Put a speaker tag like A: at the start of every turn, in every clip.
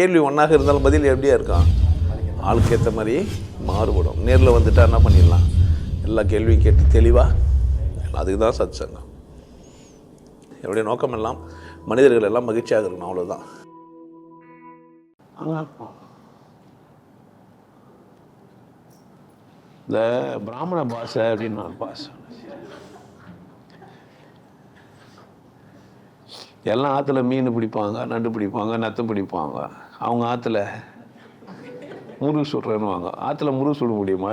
A: கேள்வி ஒன்றாக இருந்தாலும் பதில் எப்படியா இருக்கும்? ஆளுக்கு ஏற்ற மாதிரி மாறுபடும். நேரில் வந்துட்டா என்ன பண்ணிடலாம்? எல்லா கேள்வியும் கேட்டு தெளிவாக அதுக்கு தான் சத் சங்கம் என்னுடைய நோக்கம் எல்லாம் மனிதர்கள் எல்லாம் மகிழ்ச்சியாக இருக்கணும் அவ்வளோதான்
B: இந்த பிராமண பாஷை அப்படின்னு ஒரு பாஷை எல்லாம் ஆற்றுல மீன் பிடிப்பாங்க நண்டு பிடிப்பாங்க நத்தை பிடிப்பாங்க. அவங்க ஆற்றுல முருகு சுடுறேன்னுவாங்க. ஆற்றுல முருகு சுட முடியுமா?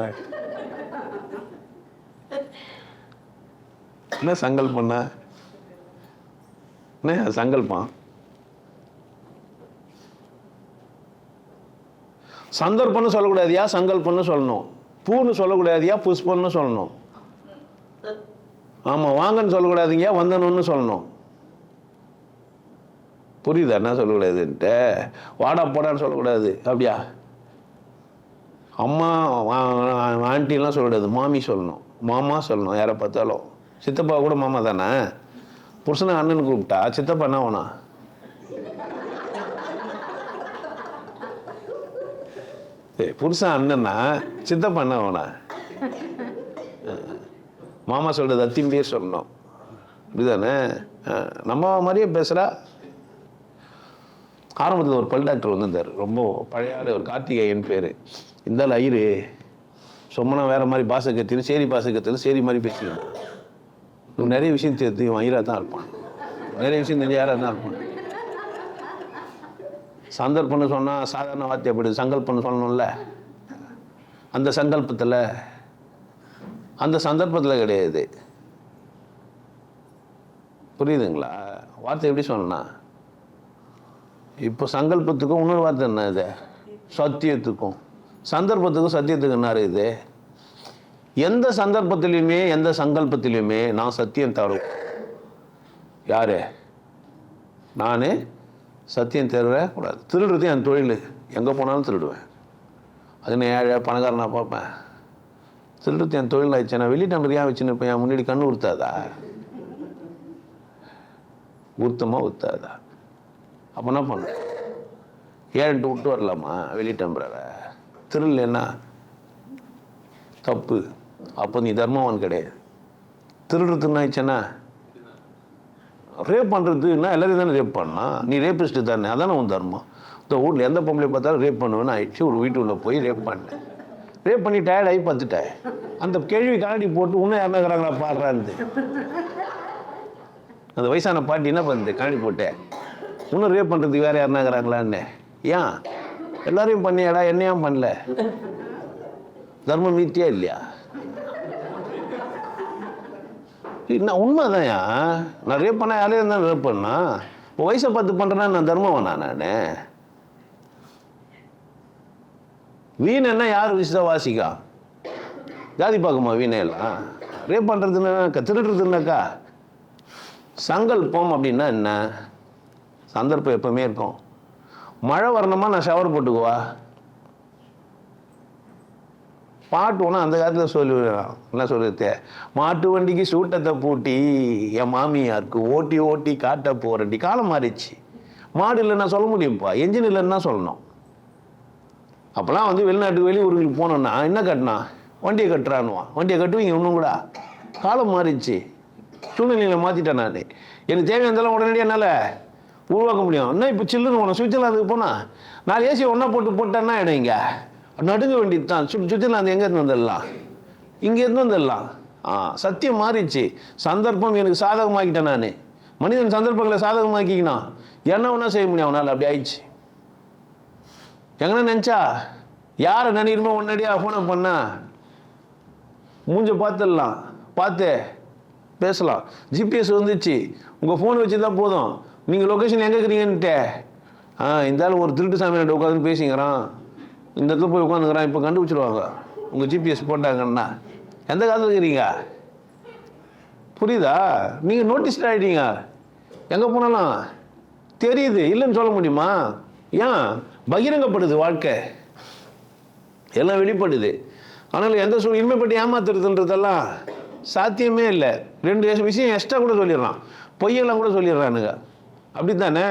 B: என்ன சங்கல்பண்ண என்ன சங்கல்பம் சந்தர்ப்பம்னு சொல்லக்கூடாதியா? சங்கல்பம்னு சொல்லணும். பூன்னு சொல்லக்கூடாதியா? புஷ்பம்னு சொல்லணும். ஆமாம் வாங்கன்னு சொல்லக்கூடாதுங்க வந்தனுன்னு சொல்லணும். புரியுதா? என்ன சொல்லக்கூடாதுன்ட்டு? வாடா போடான்னு சொல்லக்கூடாது. அப்படியா? அம்மா ஆண்டிலாம் சொல்லக்கூடாது. மாமி சொல்லணும். மாமா சொல்லணும் யாரை பார்த்தாலும். சித்தப்பா கூட மாமா தானே? புருஷனை அண்ணன் கூப்பிட்டா சித்தப்பா என்ன வேணா ஏய், புருஷன் அண்ணன்னா சித்தப்பா என்ன வேணா மாமா சொல்கிறது அத்தியும் பேர் சொல்லணும். இப்படிதானே நம்ம மாதிரியே பேசுகிறா ஆரம்பத்தில் ஒரு பல் டாக்டர் வந்திருந்தார். ரொம்ப பழைய ஒரு கார்த்திகேயன் பேர். இருந்தாலும் ஐயரு. சொம்மனா வேறு மாதிரி பாசை கத்தினு சேரி பாசை கத்தினு சேரி மாதிரி பேசிடுவான் நிறைய விஷயம் தெரிஞ்சு இவன் ஐயராக தான் இருப்பான். நிறைய விஷயம் தெரிஞ்ச யாராக தான் இருப்பான். சந்தர்ப்பம்னு சொன்னால் சாதாரண வார்த்தை அப்படி சங்கல்பம்னு சொல்லணும்ல. அந்த சங்கல்பத்தில் அந்த சந்தர்ப்பத்தில் கிடையாது. புரியுதுங்களா? வார்த்தை எப்படி சொல்லணும்னா இப்போ சங்கல்பத்துக்கும் இன்னொரு வார்த்தை என்ன இது? சத்தியத்துக்கும். சந்தர்ப்பத்துக்கும் சத்தியத்துக்கு என்ன இது? எந்த சந்தர்ப்பத்திலையுமே எந்த சங்கல்பத்திலையுமே நான் சத்தியம் தரும். யாரு? நான் சத்தியம் தருவே கூடாது. திருடுறது என் தொழில். எங்கே போனாலும் திருடுவேன். அது நான் ஏழை பணக்காரனாக பார்ப்பேன். திருடுறது என் தொழில் ஆயிடுச்சு. நான் வெளி ஏன் வச்சுன்னு இருப்பேன் என் முன்னாடி கண்ணு உறுத்தாதா? உத்தமாக உத்தாதா அப்போ என்ன பண்ண? ஏன்ட்டு விட்டு வரலாமா? வெளி டம்பரை திருள் என்ன? தப்பு. அப்போ நீ தர்மவான் கிடையாது. திருடுறதுன்னு ஆயிடுச்சுன்னா ரேப் பண்ணுறதுன்னா எல்லாரையும் தானே ரேப் பண்ணலாம் நீ ரேப்பிஸ்ட்டு தானே. அதானே உன் தர்மம். இந்த வீட்டில் எந்த பொம்பளை பார்த்தாலும் ரேப் பண்ணுவேன்னு ஆயிடுச்சு. ஒரு வீட்டுக்குள்ளே போய் ரேப் பண்ணேன் ரேப் பண்ணி டயர்ட் ஆகி பார்த்துட்டேன் அந்த கேள்வி கண்ணாடி போட்டு இன்னும் யாருன்னா இருக்கிறாங்களா பாடுறான்னு அந்த வயசான பாட்டி என்ன பண்ணுது? கண்ணாடி போட்டேன் இன்னும் ரேப் பண்ணுறதுக்கு வேறு யாருன்னா இருக்கிறாங்களான்னு. ஏன்? எல்லாரையும் பண்ணியாடா என்ன ஏன் பண்ணல. தர்மம் மீத்தியா இல்லையா? நான் உண்மைதான்யா? நான் ரேப் பண்ண யாரையும் தான் ரேப் பண்ணா? இப்போ வயசை பார்த்து பண்ணுறேன்னா நான் தர்மவனா நான்? வீண் என்ன யார் விசிதா வாசிக்கா? ஜாதி பார்க்குமா வீணை எல்லாம்? ரேப் பண்ணுறதுன்னா திருடுறதுனாக்கா சங்கல்பம் அப்படின்னா என்ன? சந்தர்ப்பம் எப்பவுமே இருக்கும். மழை வரணுமா? நான் ஷவர் போட்டுக்குவா. பாட்டு ஒன்று அந்த காலத்தில் சொல்லுவேன். என்ன சொல்லுறது மாட்டு வண்டிக்கு சூட்டத்தை பூட்டி என் மாமியாருக்கு ஓட்டி ஓட்டி காட்ட போகிறடி காலம் மாறிடுச்சு. மாடு இல்லைன்னா சொல்ல முடியும்ப்பா. என்ஜின் இல்லைன்னா சொல்லணும். அப்போலாம் வந்து வெளிநாட்டு வெளியூருக்கு போனோன்னா என்ன கட்டினா? வண்டியை கட்டுறான்னுவான் வண்டியை கட்டுவீங்க இன்னும் கூட. காலம் மாறிச்சு சூழ்நிலையில் மாற்றிட்டேன் நான். எனக்கு தேவையானதெல்லாம் உடனடியாக என்னால் உருவாக்க முடியும். என்ன இப்போ சில்லுன்னு உன சுவிட்சர்லாந்துக்கு போனால் நாலு ஏசி ஒன்றா போட்டு போட்டேன்னா இடம் இங்கே? நடுங்க வேண்டியது தான் சு சுவிட்சர்லாந்து எங்கே இருந்து வந்துடலாம் இங்கேருந்து வந்துடலாம் ஆ சத்தியம் மாறிடுச்சு. சந்தர்ப்பம் எனக்கு சாதகமாக்கிட்டேன் நான். மனிதன் சந்தர்ப்பங்களை சாதகமாக்கிக்கணும் என்ன ஒன்றா செய்ய முடியும் அவனால். அப்படி ஆயிடுச்சு. எங்கன்னா நினச்சா? யாரை நினைக்கிறமோ உடனடியாக ஃபோனை பண்ணா? மூஞ்ச பார்த்துடலாம். பார்த்து பேசலாம். ஜிபிஎஸ் வந்துச்சு. உங்கள் ஃபோன் வச்சு தான் போதும். நீங்கள் லொக்கேஷன் எங்கே இருக்கிறீங்கன்ட்டு ஆ இந்த ஆள் ஒரு திருட்டு சாமியாட்ட உட்காந்து பேசிக்கிறான். இந்த இடத்துல போய் உட்காந்துக்கிறான் இப்போ கண்டுபிடிச்சிருவாங்க. உங்கள் ஜிபிஎஸ் போட்டாங்கன்னா. எந்த காலத்தில் இருக்கிறீங்க? புரியுதா? நீங்கள் நோட்டீஸ் ஆகிட்டீங்க எங்கே போனாலும். தெரியுது இல்லைன்னு சொல்ல முடியுமா? ஏன்? பகிரங்கப்படுது வாழ்க்கை. எல்லாம் வெளிப்படுது. ஆனால் எந்த சூழ் இனிமைப்பட்டு ஏமாத்துறதுன்றதெல்லாம் சாத்தியமே இல்லை. ரெண்டு விஷயம் எக்ஸ்ட்ரா கூட சொல்லிடுறான் பொய்யெல்லாம் கூட சொல்லிடுறானுங்க. அப்படி தானே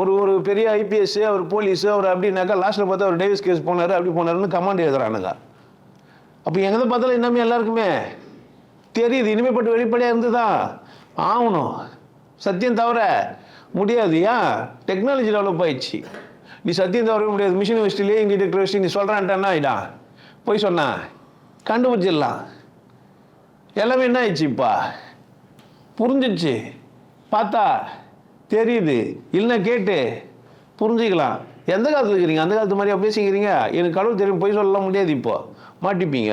B: ஒரு ஒரு பெரிய ஐபிஎஸ் அவர் போலீஸ் அவர் அப்படின்னாக்கா லாஸ்ட்டில் பார்த்தா அவர் டேவிஸ் கேஸ் போனார் அப்படி போனாருன்னு கமாண்ட் எழுதுறானுங்க. அப்போ எங்கே பார்த்தாலும் இன்னமே எல்லாருக்குமே? தெரியுது இனிமேப்பட்டு வெளிப்படையாக இருந்து தான் ஆகணும். சத்தியம் தவிர முடியாது ஏன் டெக்னாலஜி டெவலப் ஆயிடுச்சு. நீ சத்தியம் தவிர முடியாது. மிஷின் வச்சுலேயே இங்கே டெக்டர் வச்சு நீ சொல்கிறான்ட்டானா ஆயிடா போய் சொன்னா. கண்டுபிடிச்சிடலாம். எல்லாமே என்ன ஆயிடுச்சு இப்போ? புரிஞ்சிடுச்சு. பார்த்தா தெரியுது. இல்லைன்னா கேட்டு. புரிஞ்சுக்கலாம். எந்த காலத்தில் இருக்கிறீங்க? அந்த காலத்து மாதிரியா பேசிக்கிறீங்க? எனக்கு கடவுள் தெரியும். போய் சொல்லலாம் முடியாது இப்போது மாட்டிப்பீங்க.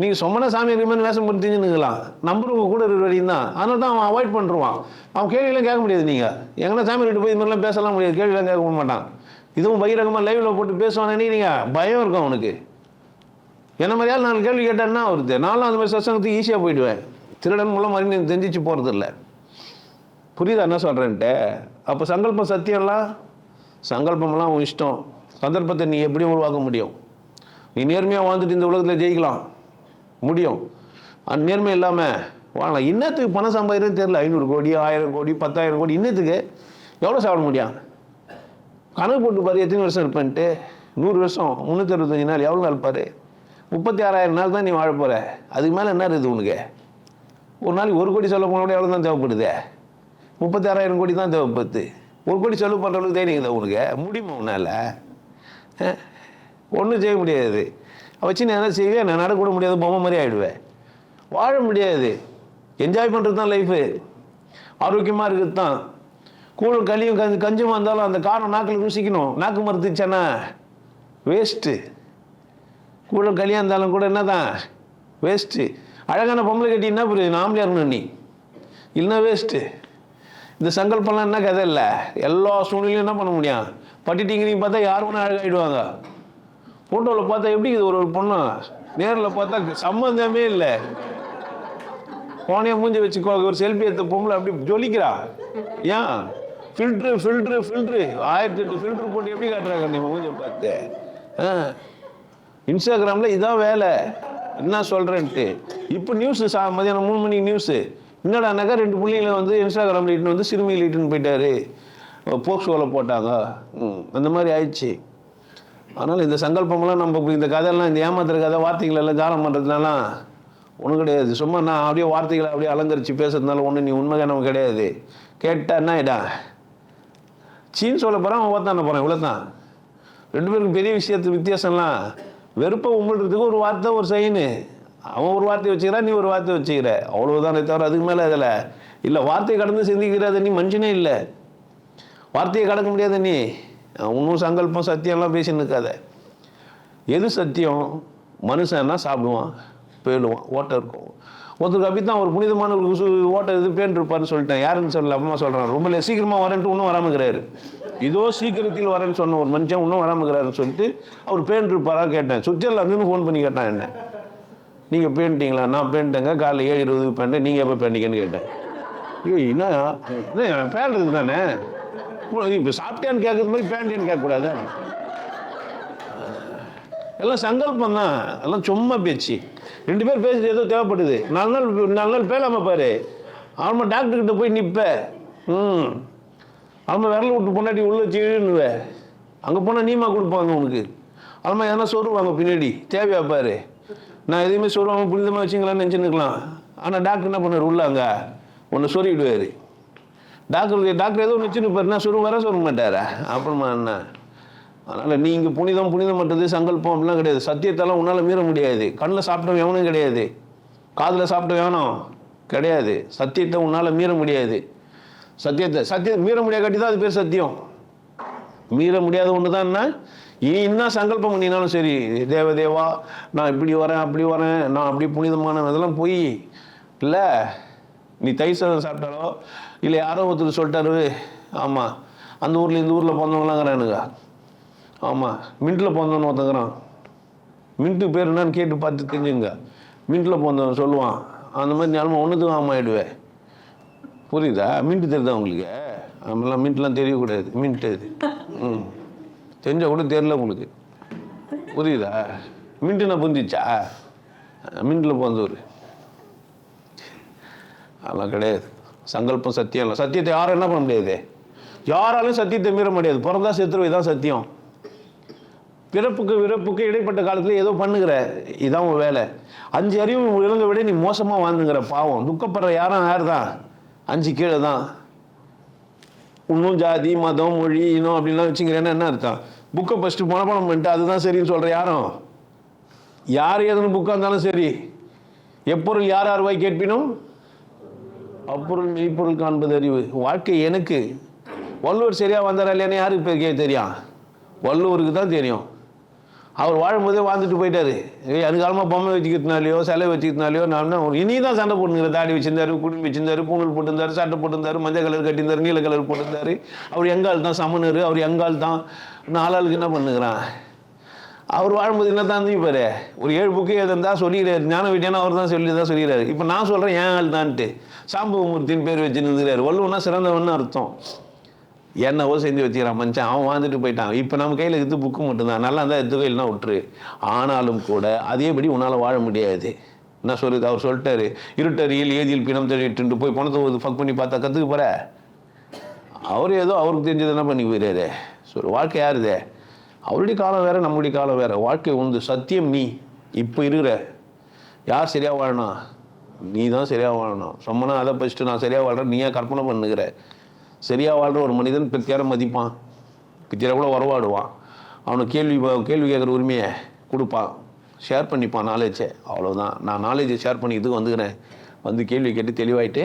B: நீங்கள் சொம்மனா சாமி இருக்கிற வேஷம் பண்ணி தெரிஞ்சுனுக்கலாம் நம்புறவங்க கூட இருக்கிற வரையும் தான். அதனால தான் அவன் அவாய்ட் பண்ணுறான் அவன் கேள்வியெல்லாம் கேட்க முடியாது நீங்கள் எங்கன்னா சாமி கிட்ட போய் இது மாதிரிலாம் பேசலாம் முடியாது. கேள்வியெல்லாம் கேட்க மாட்டான். இதுவும் பகிரங்கமாக லைவில் போட்டு பேசுவானே நீங்கள் பயம் இருக்கும் அவனுக்கு. என்ன மாதிரியால் நான் கேள்வி கேட்டேன்னா வருது நானும் அந்த மாதிரி சசங்கத்துக்கு ஈஸியாக போயிடுவேன். திருடன் மூலம் மாதிரி தெரிஞ்சிச்சு போகிறதில்ல புரியுதா என்ன சொல்கிறேன்ட்டு அப்போ சங்கல்பம் சத்தியம்லாம் சங்கல்பம்லாம் உன் இஷ்டம். சந்தர்ப்பத்தை நீ எப்படியும் உருவாக்க முடியும்? நீ நேர்மையாக வாழ்ந்துட்டு இந்த உலகத்தில் ஜெயிக்கலாம். முடியும். அந்த நேர்மை இல்லாமல் வாழலாம். இன்னத்துக்கு பணம் சம்பாதிக்கிறது தெரியல. ஐநூறு கோடி ஆயிரம் கோடி பத்தாயிரம் கோடி இன்னத்துக்கு எவ்வளோ சாப்பிட முடியும்? கணக்கு போட்டு பாரு எத்தனை வருஷம் இருப்பேன்ட்டு? நூறு வருஷம் முந்நூற்றி அறுபத்தஞ்சு நாள் எவ்வளோ நாள் பாரு? முப்பத்தி ஆறாயிரம் நாள் தான் நீ வாழ போகிற அதுக்கு மேலே என்ன இருக்குது உனக்கு? ஒரு நாளைக்கு ஒரு கோடி செலவு போனால் கூட எவ்வளோ தான் தேவைப்படுது? முப்பத்தி ஆறாயிரம் கோடி தான் தேவைப்படுது ஒரு கோடி செலவு பண்ணுற அளவுக்கு தைரியம் தான் உனக்கு. முடியுமா உன்னால்? ஒன்றும் செய்ய முடியாது. வச்சு நான் என்ன செய்வேன் நான் நடக்கூட முடியாது பொம்மை மாதிரி ஆகிடுவேன் வாழ முடியாது. என்ஜாய் பண்ணுறது தான் லைஃபு ஆரோக்கியமாக இருக்கிறது தான். கூழ் களியும் கஞ்சி கஞ்சமாக இருந்தாலும் அந்த காரம் நாக்கில் ருசிக்கணும். நாக்கு மறுத்துச்சேன்னா வேஸ்ட்டு கூழும் களியாக இருந்தாலும் கூட என்ன தான் வேஸ்ட்டு அழகான பொம்பளை கட்டி என்ன புரியுது? நாமளே இருக்கணும் நீ. இல்லைன்னா வேஸ்ட்டு இந்த சங்கல்பம்லாம் என்ன கதை இல்லை? எல்லா சூழ்நிலையும் என்ன பண்ண முடியும்? பட்டிட்டிங்கிறீங்க பார்த்தா யார் வேணா அழகாயிடுவாங்க. ஃபோட்டோவில் பார்த்தா எப்படி இது ஒரு ஒரு பொண்ணு. நேரில் பார்த்தா சம்மந்தமே இல்லை. போனே மூஞ்சி வச்சுக்கோ. ஒரு செல்ஃபி எடுத்த பொம்பளை அப்படி ஜொலிக்கிறா. ஏன்? ஃபில்ட்ரு ஃபில்ட்ரு ஃபில்ட்ரு ஆயிரத்தி எட்டு ஃபில்ட்ரு போட்டு எப்படி காட்டுறாங்க நீ மூஞ்ச பார்த்து. ஆ. இன்ஸ்டாகிராமில் இதான் வேலை. என்ன சொல்கிறேன்ட்டு இப்போ நியூஸு சா மதியானம் மூணு மணிக்கு நியூஸு என்னடானாக்கா ரெண்டு பிள்ளைங்களை வந்து இன்ஸ்டாகிராமில் இட்டுன்னு வந்து சிறுமியில் இட்டுன்னு போயிட்டாரு. போக்சோவில் போட்டாங்க. ம், அந்த மாதிரி ஆயிடுச்சு. அதனால் இந்த சங்கல்பமெல்லாம் நம்ம இந்த கதையெல்லாம் இந்த ஏமாத்துற கதை வார்த்தைகள் எல்லாம் ஜாலம் பண்ணுறதுனாலாம் ஒன்றும் கிடையாது. சும்மா நான் அப்படியே வார்த்தைகளை அப்படியே அலங்கரித்து பேசுறதுனால ஒன்றும் நீ உண்மை நமக்கு கிடையாது. கேட்டான்னா என்ன சீன் சொல்ல போகிறான் அவன் ஓத்தான போகிறான் இவ்வளோ தான் ரெண்டு பேருக்கும் பெரிய விஷயத்து வித்தியாசம்லாம். வெறுப்பை உமிழ்றதுக்கு ஒரு வார்த்தை ஒரு சைனு. அவன் ஒரு வார்த்தை வச்சுக்கிறான் நீ ஒரு வார்த்தை வச்சுக்கிற. அவ்வளோதானே தவிர அதுக்கு மேலே அதில் இல்லை வார்த்தையை கடந்து சிந்திக்கிறாத நீ மனுஷனே இல்லை. வார்த்தையை கடக்க முடியாத நீ. இன்னும் சங்கல்பம் சத்தியம்லாம் பேசின்னு இருக்காத. எது சத்தியம்? மனுஷன்னா சாப்பிடுவான் போயிடுவான் ஓட்டை இருக்கும். ஒருத்தருக்கு அப்படி தான் ஒரு புனிதமான ஒரு சு ஓட்டை இது பேன் இருப்பாருன்னு சொல்லிட்டேன். யாருன்னு சொல்லல அம்மா சொல்கிறான் ரொம்ப சீக்கிரமாக வரேன்ட்டு இன்னும் வராமல் இதோ சீக்கிரத்தில் வரேன்னு சொன்ன ஒரு மனுஷன் இன்னும் வராமக்கிறாருன்னு சொல்லிட்டு அவர் பேன் இருப்பாரா கேட்டேன். சுவிட்சர்லாந்துன்னு ஃபோன் பண்ணி கேட்டான் என்ன. நீங்கள் பேன்ட்டிங்களா நான் பேன்ட்டேங்க காலைல ஏழு இருபதுக்கு பேன்ட்டேன் நீங்கள் எப்போ பேன்ட்டிங்கன்னு கேட்டேன். ஐயோ என்ன? பேன் இருக்குது தானே? இப்போ சாப்பிட்டேன்னு கேட்குறது மாதிரி பேண்டேன்னு கேட்கக்கூடாது. எல்லாம் சங்கல்பம் தான். எல்லாம் சும்மா பேச்சு. ரெண்டு பேர் பேசுறது ஏதோ தேவைப்படுது. நாலு நாள் நாலு நாள் பேலாம பாரு. அவன் டாக்டர் கிட்ட போய் நிற்ப ம். அவன் விரல விட்டு பொண்டாட்டி உள்ளே வச்சுடுவ அங்கே போனால் நீமா கொடுப்பாங்க உனக்கு. அவன் எதனா சொருவாங்க பின்னாடி. தேவையா பாரு. நான் எதையுமே சொல்லாமல் புனிதமாக வச்சுங்களான்னு நினச்சிருக்கலாம் ஆனால் டாக்டர் என்ன பண்ணார்? உள்ள அங்கே. ஒன்று சொருகிடுவார் டாக்டர் டாக்டர் ஏதோ ஒன்று வச்சுருப்பாருன்னா சொருங்க வர சொல்ல மாட்டாரா? அப்புறமா என்ன? அதனால் நீங்கள் புனிதம் புனிதம் பண்ணுறது சங்கல்பம் அப்படிலாம் கிடையாது. சத்தியத்தெல்லாம் உன்னால் மீற முடியாது. கண்ணில் சாப்பிட்டவன் எவனும் கிடையாது. காதில் சாப்பிட்ட எவனும் கிடையாது. சத்தியத்தை உன்னால் மீற முடியாது. சத்தியத்தை சத்தியம் மீற முடியாத காட்டி தான் அது பேர் சத்தியம். மீற முடியாத ஒன்று தான் என்ன? என்ன சங்கல்பம் பண்ணினாலும் சரி தேவதேவா நான் இப்படி வரேன் அப்படி வரேன் நான் அப்படி புனிதமான இதெல்லாம் போய். இல்லை நீ தை சாதம் சாப்பிட்டாலோ இல்லை யாரோ ஒருத்தர் சொல்லிட்டாரு ஆமாம் அந்த ஊரில் இந்த ஊரில் பிறந்தவங்களாங்கிறானுங்க. ஆமாம் மின்ட்டில் பிறந்தவன் ஒருத்தங்கிறான். மின்ட்டு பேர் என்னன்னு கேட்டு பார்த்து தெரிஞ்சுங்க. மின்ட்டில் பிறந்தவன் சொல்லுவான் அந்த மாதிரி நிலமை ஒன்றுத்துக்கும் ஆமாயிடுவேன் புரியுதா? மின்ட்டு தெரியுதா உங்களுக்கு? நம்மளாம் மின்ட்லாம் தெரியக்கூடாது மின்ட்டு அது. ம். தெரிஞ்சால் கூட தெரில உங்களுக்கு. புரியுதா? மின்ட்டுனா புரிஞ்சிச்சா? மின்ட்டில் பிறந்தவர். அதெல்லாம் கிடையாது. சங்கல்பம் சத்தியம் இல்லை. சத்தியத்தை யாரும் என்ன பண்ண முடியாது? யாராலும் சத்தியத்தை மீற முடியாது. பிறந்தா செத்துருவை தான் சத்தியம். பிறப்புக்கு விறப்புக்கு இடைப்பட்ட காலத்தில் ஏதோ பண்ணுகிற இதான் உன் வேலை. அஞ்சு அறிவு விலங்கை விட நீ மோசமாக வாழ்ந்துங்கிற பாவம். துக்கப்படுற யாரும் யார் தான் அஞ்சு கீழே தான் இன்னும் ஜாதி மதம் மொழி இனம் அப்படின்லாம் வச்சுக்கிறேன்னா என்ன அர்த்தம்? புக்கை ஃபஸ்ட்டு மனப்பாடம் பண்ணிட்டு அதுதான் சரின்னு சொல்கிற யாரும்? யார் எதுன்னு புக்காக இருந்தாலும் சரி. எப்பொருள் யார் யார் வாய் கேட்பினும்? அப்பொருள் மெய்ப்பொருள் காண்பது அறிவு. வாழ்க்கை எனக்கு. வள்ளுவர் சரியாக வந்தாரா இல்லையான்னு யாருக்கு பேர் தெரியும்? வள்ளுவருக்கு தான் தெரியும். அவர் வாழும்போதே வாழ்ந்துட்டு போயிட்டாரு. அது அதுக்காலமாக பொம்மை வச்சுக்கிறதுனாலையோ சிலை வச்சுக்கிறதுனாலையோ நான் இனி தான் சண்டை போட்டுங்கிற தாடி வச்சிருந்தாரு குடும்பம் வச்சிருந்தாரு பூணல் போட்டிருந்தாரு சட்டை போட்டிருந்தாரு மஞ்சள் கலர் கட்டியிருந்தாரு நீல கலர் போட்டிருந்தாரு. அவர் எங்கால் தான் சமணர் அவர் எங்கால் தான் நாலாளுக்கு என்ன பண்ணுகிறான்? அவர் வாழும்போது என்ன தான் இருப்பாரு ஒரு ஏழு புக்கு எதுந்தா சொல்லிடுறாரு ஞான வீட்டியான அவர் தான் சொல்லி தான் சொல்லிடுறாரு இப்போ நான் சொல்கிறேன் ஏன் ஆள் தான்ட்டு. சாம்பவமூர்த்தின்னு பேர் வச்சுருந்துறாரு வள்ளுவனா சிறந்தவன்னு அர்த்தம். என்னவோ செஞ்சு வச்சுக்கிறான் மனுஷன் அவன் வாழ்ந்துட்டு போயிட்டான். இப்போ நம்ம கையில் இது புக்கு மட்டும்தான். நல்லா இருந்தால் எடுத்து கையில்னா விட்டுரு. ஆனாலும் கூட அதேபடி உன்னால் வாழ முடியாது. என்ன சொல்லுது? அவர் சொல்லிட்டாரு. இருட்டறியில் ஏதியில் பிணம் தேடிட்டு போய் பணத்தை ஃபக் பண்ணி பார்த்தா கற்றுக்க போகிற அவர் ஏதோ அவருக்கு தெரிஞ்சது என்ன பண்ணி போயிடாரு சொல் வாழ்க்கை யாருதே? அவருடைய காலம் வேறு நம்முடைய காலம் வேற. வாழ்க்கை உந்து சத்தியம் நீ. இப்போ இருக்கிற. யார் சரியாக வாழணும்? நீ தான் சரியாக வாழணும். சொம்மனா அதை ஃபஸ்ட்டு நான் சரியாக வாழ்கிறேன் நீயா கற்பனை பண்ணுகிற. சரியாக வாழ்கிற ஒரு மனிதன் பித்தியாரை மதிப்பான். பித்தியாரை கூட உறவாடுவான் அவனுக்கு கேள்வி கேள்வி கேட்குற உரிமையை கொடுப்பான். ஷேர் பண்ணிப்பான் நாலேஜை அவ்வளோதான் நான் நாலேஜை ஷேர் பண்ணிக்கிறதுக்கு வந்துக்கிறேன். வந்து கேள்வி கேட்டு தெளிவாயிட்டு